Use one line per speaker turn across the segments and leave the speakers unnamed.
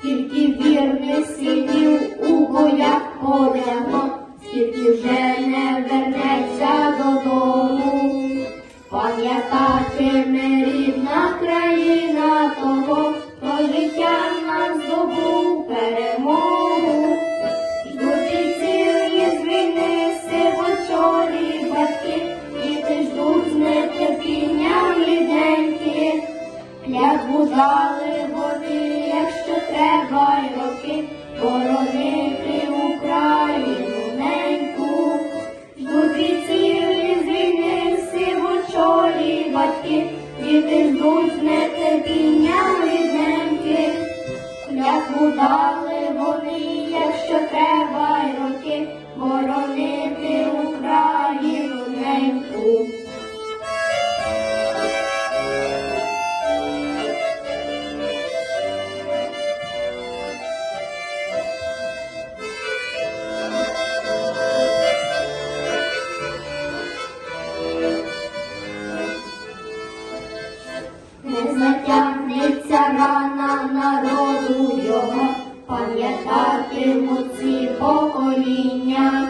скільки вірних синів у боях полягло, скільки вже не вернеться додому. Пам'ятатиме рідна країна того, хто життя нам здобув перемогу. Ждуть і цілі з війни сивочолі батьки, діти ждуть з нетерпінням рідненькі. Клятву дали вони, якщо треба й роки, боронити Україну неньку. Ждуть цілі звільни сивочолі батьки, діти ждуть з нетерпінням Не затягнеться рана народу його, пам'ятатимуть ці покоління,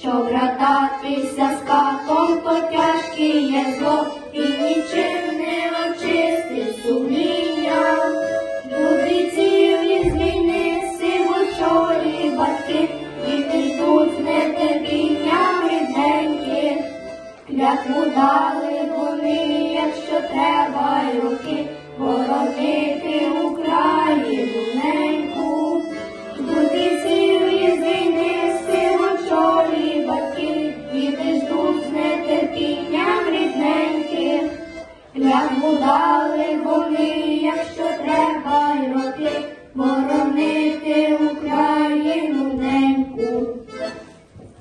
що брататися з катом, то тяжке є зло, і нічим не очистить сумління. Люди цілі з війни, сивочолі батьки, діти ждуть з нетерпінням рідненькі. Клятву дали вони, якщо треба руки,